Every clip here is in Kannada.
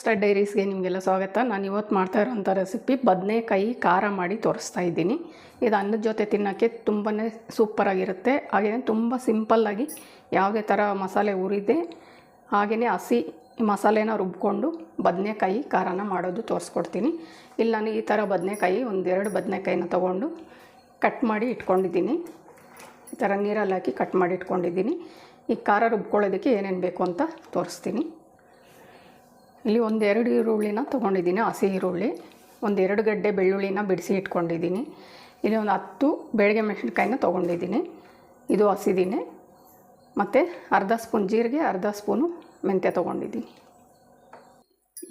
ಸ್ಟಾರ್ ಡೈರೀಸ್ಗೆ ನಿಮಗೆಲ್ಲ ಸ್ವಾಗತ. ನಾನು ಇವತ್ತು ಮಾಡ್ತಾ ಇರೋಂಥ ರೆಸಿಪಿ ಬದನೆಕಾಯಿ ಖಾರ ಮಾಡಿ ತೋರಿಸ್ತಾ ಇದ್ದೀನಿ. ಇದು ಅನ್ನದ ಜೊತೆ ತಿನ್ನೋಕ್ಕೆ ತುಂಬಾ ಸೂಪರಾಗಿರುತ್ತೆ ಹಾಗೆಯೇ ತುಂಬ ಸಿಂಪಲ್ಲಾಗಿ ಯಾವುದೇ ಥರ ಮಸಾಲೆ ಉರಿದೆ ಹಾಗೆಯೇ ಹಸಿ ಮಸಾಲೆನ ರುಬ್ಕೊಂಡು ಬದನೆಕಾಯಿ ಖಾರನ ಮಾಡೋದು ತೋರಿಸ್ಕೊಡ್ತೀನಿ. ಇಲ್ಲಿ, ನಾನು ಈ ಥರ ಬದನೆಕಾಯಿ ಒಂದೆರಡು ಬದನೆಕಾಯಿನ ತೊಗೊಂಡು ಕಟ್ ಮಾಡಿ ಇಟ್ಕೊಂಡಿದ್ದೀನಿ. ಈ ಥರ ನೀರಲ್ಲಿ ಹಾಕಿ ಕಟ್ ಮಾಡಿ ಇಟ್ಕೊಂಡಿದ್ದೀನಿ. ಈ ಖಾರ ರುಬ್ಕೊಳ್ಳೋದಕ್ಕೆ ಏನೇನು ಬೇಕು ಅಂತ ತೋರಿಸ್ತೀನಿ. ಇಲ್ಲಿ ಒಂದೆರಡು ಈರುಳ್ಳಿನ ತೊಗೊಂಡಿದ್ದೀನಿ, ಹಸಿ ಈರುಳ್ಳಿ. ಒಂದೆರಡು ಗಡ್ಡೆ ಬೆಳ್ಳುಳ್ಳಿನ ಬಿಡಿಸಿ ಇಟ್ಕೊಂಡಿದ್ದೀನಿ. ಇಲ್ಲಿ ಒಂದು ಹತ್ತು ಬೆಳಗ್ಗೆ ಮೆಣಸಿನ್ಕಾಯಿನ ತೊಗೊಂಡಿದ್ದೀನಿ. ಇದು ಹಸಿದಿನೇ. ಮತ್ತು ಅರ್ಧ ಸ್ಪೂನ್ ಜೀರಿಗೆ, ಅರ್ಧ ಸ್ಪೂನು ಮೆಂತ್ಯ ತೊಗೊಂಡಿದ್ದೀನಿ.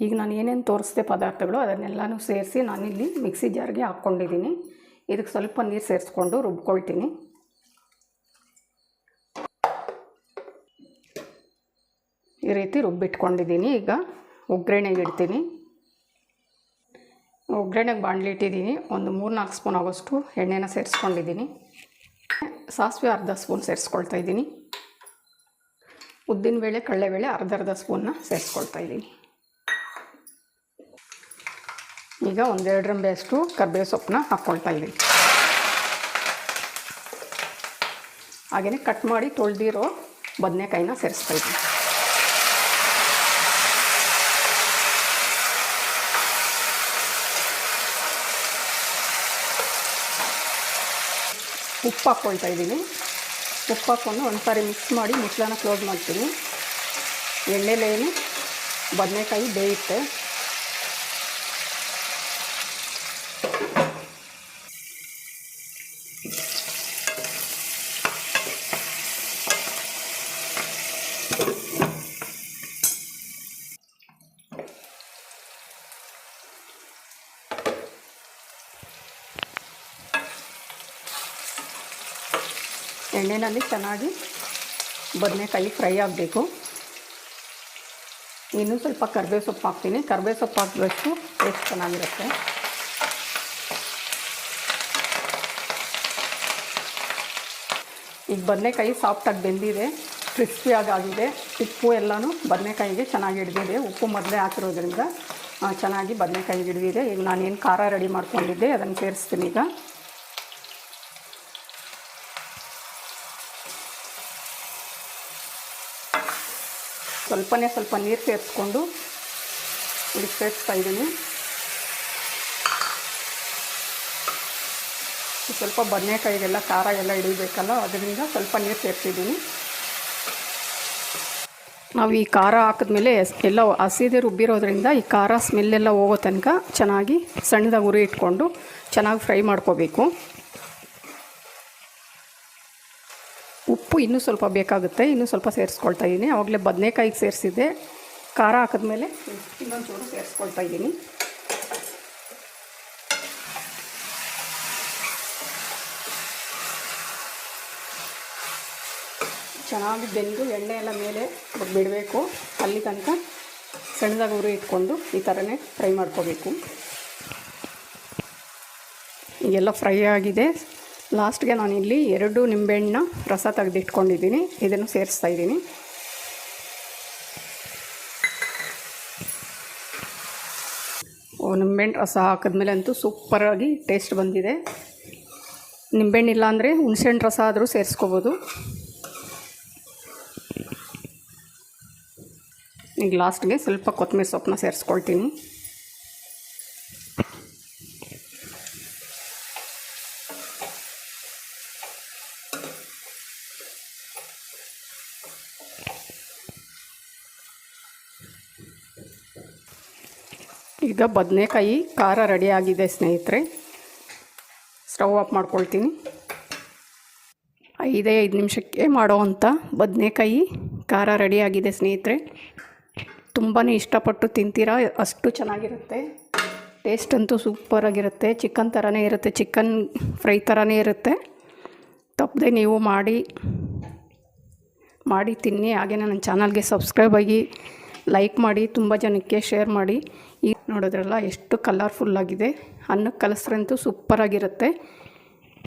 ಈಗ ನಾನು ಏನೇನು ತೋರಿಸ್ದೆ ಪದಾರ್ಥಗಳು, ಅದನ್ನೆಲ್ಲನೂ ಸೇರಿಸಿ ನಾನಿಲ್ಲಿ ಮಿಕ್ಸಿ ಜಾರ್ಗೆ ಹಾಕ್ಕೊಂಡಿದ್ದೀನಿ. ಇದಕ್ಕೆ ಸ್ವಲ್ಪ ನೀರು ಸೇರಿಸ್ಕೊಂಡು ರುಬ್ಕೊಳ್ತೀನಿ. ಈ ರೀತಿ ರುಬ್ಬಿಟ್ಕೊಂಡಿದ್ದೀನಿ ಈಗ. ಒಗ್ಗರಣೆಗೆ ಇಡ್ತೀನಿ. ಒಗ್ಗರಣೆಗೆ ಬಾಣಲಿ ಇಟ್ಟಿದ್ದೀನಿ. ಒಂದು ಮೂರು ನಾಲ್ಕು ಸ್ಪೂನ್ ಆಗೋಷ್ಟು ಎಣ್ಣೆನ ಸೇರಿಸ್ಕೊಂಡಿದ್ದೀನಿ. ಸಾಸಿವೆ ಅರ್ಧ ಸ್ಪೂನ್ ಸೇರಿಸ್ಕೊಳ್ತಾ ಇದ್ದೀನಿ. ಉದ್ದಿನಬೇಳೆ ಕಡಲೆಬೇಳೆ ಅರ್ಧ ಅರ್ಧ ಸ್ಪೂನ್ನ ಸೇರಿಸ್ಕೊಳ್ತಾ ಇದ್ದೀನಿ. ಈಗ ಒಂದೆರಡು ರಂಬೆಯಷ್ಟು ಕರ್ಬೇವು ಸೊಪ್ಪನ್ನ ಹಾಕ್ಕೊಳ್ತಾ ಇದ್ದೀನಿ. ಹಾಗೆಯೇ ಕಟ್ ಮಾಡಿ ತೊಳೆದಿರೋ ಬದನೆಕಾಯಿನ ಸೇರಿಸ್ತಾ ಇದ್ದೀನಿ. ಉಪ್ಪು ಹಾಕ್ಕೊಳ್ತಾ ಇದ್ದೀನಿ. ಉಪ್ಪು ಹಾಕ್ಕೊಂಡು ಒಂದು ಸಾರಿ ಮಿಕ್ಸ್ ಮಾಡಿ ಮುಚ್ಚಳನ ಕ್ಲೋಸ್ ಮಾಡ್ತೀನಿ. ಎಣ್ಣೆಲೇನು ಬದನೆಕಾಯಿ ಬೇಯುತ್ತೆ ಎಣ್ಣೆಯಲ್ಲಿ ಚೆನ್ನಾಗಿ ಬದನೆಕಾಯಿ ಫ್ರೈ ಆಗಬೇಕು. ಇನ್ನೂ ಸ್ವಲ್ಪ ಕರ್ಬೇವು ಸೊಪ್ಪು ಹಾಕ್ತೀನಿ. ಕರ್ಬೇವು ಸೊಪ್ಪು ಹಾಕಿದಷ್ಟು ಟೇಸ್ಟ್ ಚೆನ್ನಾಗಿರುತ್ತೆ. ಈಗ ಬದನೆಕಾಯಿ ಸಾಫ್ಟಾಗಿ ಬೆಂದಿದೆ ಕ್ರಿಸ್ಪಿಯಾಗಿ ಆಗಿದೆ. ಉಪ್ಪು ಎಲ್ಲನೂ ಬದನೆಕಾಯಿಗೆ ಚೆನ್ನಾಗಿ ಹಿಡಿದಿದೆ. ಉಪ್ಪು ಮೊದಲೇ ಹಾಕಿರೋದ್ರಿಂದ ಚೆನ್ನಾಗಿ ಬದನೆಕಾಯಿ ಹಿಡಿದಿದೆ. ಈಗ ನಾನೇನು ಖಾರ ರೆಡಿ ಮಾಡ್ಕೊಂಡಿದ್ದೆ, ಅದನ್ನು ಸೇರಿಸ್ತೀನಿ ಈಗ. ಸ್ವಲ್ಪನೇ ಸ್ವಲ್ಪ ನೀರು ಸೇರಿಸ್ಕೊಂಡು ಇದಕ್ಕೆ ಸೇರಿಸ್ತಾ ಇದ್ದೀನಿ. ಸ್ವಲ್ಪ ಬದನೆಕಾಯಿಗೆಲ್ಲ, ಖಾರ ಎಲ್ಲ ಹಿಡಿಬೇಕಲ್ಲ, ಅದರಿಂದ ಸ್ವಲ್ಪ ನೀರು ಸೇರಿಸಿದ್ದೀನಿ. ನಾವು ಈ ಖಾರ ಹಾಕಿದ್ಮೇಲೆ ಎಲ್ಲ ಹಸಿದೆ ರುಬ್ಬಿರೋದ್ರಿಂದ ಈ ಖಾರ ಸ್ಮೆಲ್ಲೆಲ್ಲ ಹೋಗೋ ತನಕ ಚೆನ್ನಾಗಿ ಸಣ್ಣದಾಗಿ ಉರಿ ಇಟ್ಕೊಂಡು ಚೆನ್ನಾಗಿ ಫ್ರೈ ಮಾಡ್ಕೋಬೇಕು. ಉಪ್ಪು ಇನ್ನೂ ಸ್ವಲ್ಪ ಬೇಕಾಗುತ್ತೆ, ಇನ್ನೂ ಸ್ವಲ್ಪ ಸೇರಿಸ್ಕೊಳ್ತಾ ಇದ್ದೀನಿ ಆವಾಗಲೇ ಬದನೆಕಾಯಿಗೆ ಸೇರಿಸಿದ್ದೆ. ಖಾರ ಹಾಕಿದ್ಮೇಲೆ ಇನ್ನೊಂದು ಚೂರು ಸೇರಿಸ್ಕೊಳ್ತಾ ಇದ್ದೀನಿ ಚೆನ್ನಾಗಿ ಬೆಂದು ಎಣ್ಣೆ ಎಲ್ಲ ಮೇಲೆ ಬಿಡಬೇಕು. ಅಲ್ಲಿ ತನಕ ಸಣ್ಣದಾಗಿ ಉರಿ ಇಟ್ಕೊಂಡು ಈ ಥರನೇ ಫ್ರೈ ಮಾಡ್ಕೋಬೇಕು. ಈಗೆಲ್ಲ ಫ್ರೈ ಆಗಿದೆ. ಲಾಸ್ಟ್ಗೆ ನಾನಿಲ್ಲಿ ಎರಡು ನಿಂಬೆಹಣ್ಣ ರಸ ತೆಗೆದಿಟ್ಕೊಂಡಿದ್ದೀನಿ. ಇದನ್ನು ಸೇರಿಸ್ತಾ ಇದ್ದೀನಿ. ನಿಂಬೆಹಣ್ಣು ರಸ ಹಾಕಿದ್ಮೇಲೆ ಅಂತೂ ಸೂಪರಾಗಿ ಟೇಸ್ಟ್ ಬಂದಿದೆ. ನಿಂಬೆಹಣ್ಣು ಇಲ್ಲ ಅಂದರೆ ಹುಣಸೆಹಣ್ಣು ರಸ ಆದರೂ ಸೇರಿಸ್ಕೋಬೋದು. ಈಗ ಲಾಸ್ಟ್ಗೆ ಸ್ವಲ್ಪ ಕೊತ್ತಂಬರಿ ಸೊಪ್ಪನ್ನ ಸೇರಿಸ್ಕೊಳ್ತೀನಿ. ಈಗ ಬದನೆಕಾಯಿ ಖಾರ ರೆಡಿಯಾಗಿದೆ ಸ್ನೇಹಿತರೆ. ಸ್ಟವ್ ಆಫ್ ಮಾಡ್ಕೊಳ್ತೀನಿ. ಐದೇ ಐದು ನಿಮಿಷಕ್ಕೆ ಮಾಡೋವಂಥ ಬದನೆಕಾಯಿ ಖಾರ ರೆಡಿಯಾಗಿದೆ ಸ್ನೇಹಿತರೆ. ತುಂಬಾ ಇಷ್ಟಪಟ್ಟು ತಿಂತೀರಾ, ಅಷ್ಟು ಚೆನ್ನಾಗಿರುತ್ತೆ. ಟೇಸ್ಟ್ ಅಂತೂ ಸೂಪರಾಗಿರುತ್ತೆ ಚಿಕನ್ ಥರನೇ ಇರುತ್ತೆ. ಚಿಕನ್ ಫ್ರೈ ಥರನೇ ಇರುತ್ತೆ. ತಪ್ಪದೆ ನೀವು ಮಾಡಿ ಮಾಡಿ ತಿನ್ನಿ. ಹಾಗೆಯೇ ನನ್ನ ಚಾನಲ್ಗೆ ಸಬ್ಸ್ಕ್ರೈಬ್ ಆಗಿ ಲೈಕ್ ಮಾಡಿ ತುಂಬ ಜನಕ್ಕೆ ಶೇರ್ ಮಾಡಿ. ಈಗ ನೋಡಿದ್ರಲ್ಲ ಎಷ್ಟು ಕಲರ್ಫುಲ್ಲಾಗಿದೆ ಅನ್ನಕ್ಕೆ ಕಲಿಸ್ರಂತೂ ಸೂಪರಾಗಿರುತ್ತೆ